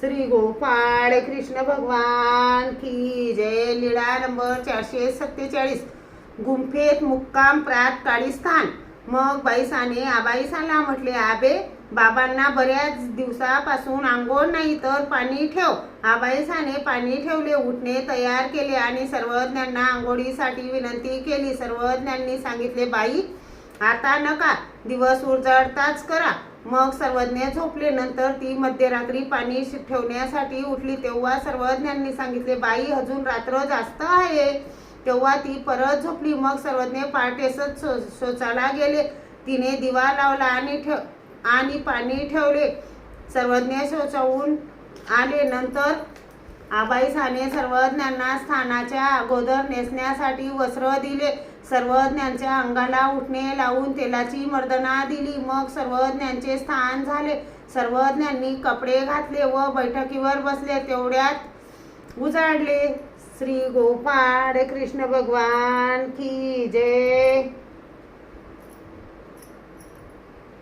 श्री गोपाळ कृष्ण भगवान की जय लीळा नंबर चारशे सत्तेचाळीस. गुंफेत मुक्काम प्रात काळीस्थान मग बाईसाने आबाईसाला म्हटले आबे बाबांना बऱ्याच दिवसापासून आंघोळ नाही तर पाणी ठेव. आबाईसाने पाणी ठेवले उठणे तयार केले आणि सर्वज्ञांना आंघोळीसाठी विनंती केली. सर्वज्ञांनी सांगितले बाई आता नका. दिवस उजाडताच करा. मग सर्वज्ञ झोपले नंतर ती मध्यरात्री पाणी ठेवण्यासाठी उठली. तेव्हा सर्वज्ञांनी सांगितले बाई अजून रात्र जास्त आहे. तेव्हा ती परत झोपली. मग सर्वज्ञ पहाटेसच शो शौचाला गेले. तिने दिवा लावला आणि ठेव आणि पाणी ठेवले. सर्वज्ञ शोचावून आले. नंतर आबाईसाने सर्वज्ञांना स्थानाच्या अगोदर नेसण्यासाठी वस्त्र दिले. सर्वज्ञांच्या अंगाला उठणे लावून तेलाची मर्दना दिली. मग सर्वज्ञांचे स्थान झाले. सर्वज्ञांनी कपडे घातले व बैठकीवर बसले. तेवढ्यात उजाडले. श्री गोपाळ कृष्ण भगवान की जय.